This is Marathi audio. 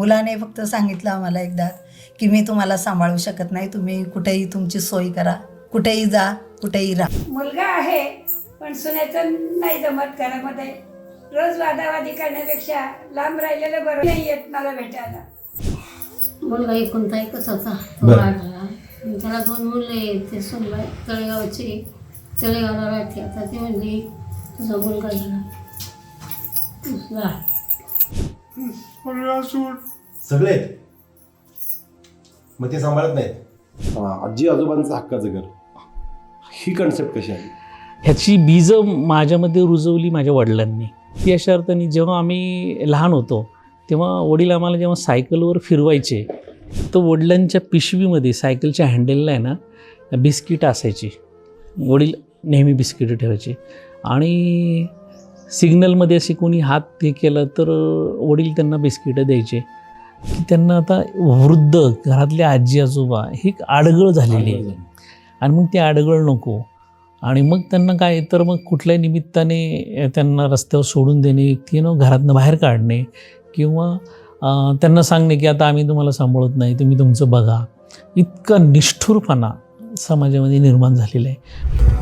मुलाने फक्त सांगितलं आम्हाला एकदा की मी तुम्हाला सांभाळू शकत नाही. तुम्ही कुठेही तुमची सोय करा. कुठेही जा कुठेही राहा. मुलगा आहे पण सुनेचं नाही जमत घरामध्ये. रोज वादावादी करण्यापेक्षा लांब राहिलेलं बरं नाही येत मला भेटायला. मुलगा एकोणता एकच होता. तो बरं. वाढला त्याला दोन मुलं आहेत ते सोनबाई तळेगावचे तळेगावला राहते. आता ती म्हणली तुझा मुलगा तुझा सगळे. मग ते सांभाळत नाहीत. आजी आजोबांचं हक्काचं घर. ही कन्सेप्ट कशी आली? ह्याची बीजं माझ्यामध्ये रुजवली माझ्या वडिलांनी. ती अशा अर्थाने जेव्हा आम्ही लहान होतो तेव्हा वडील आम्हाला जेव्हा सायकलवर फिरवायचे तर वडिलांच्या पिशवीमध्ये सायकलच्या हँडलला आहे ना बिस्किट असायची. वडील नेहमी बिस्किटं ठेवायचे. आणि सिग्नलमध्ये असे कोणी हात हे केलं तर वडील त्यांना बिस्किटं द्यायचे. की त्यांना आता वृद्ध घरातले आजी आजोबा ही एक आडगळ झालेली आहे. आणि मग ती आडगळ नको. आणि मग त्यांना काय तर मग कुठल्याही निमित्ताने त्यांना रस्त्यावर सोडून देणे किंवा घरातनं बाहेर काढणे किंवा त्यांना सांगणे की आता आम्ही तुम्हाला सांभाळत नाही तुम्ही तुमचं बघा. इतका निष्ठुरपणा समाजामध्ये निर्माण झालेला आहे.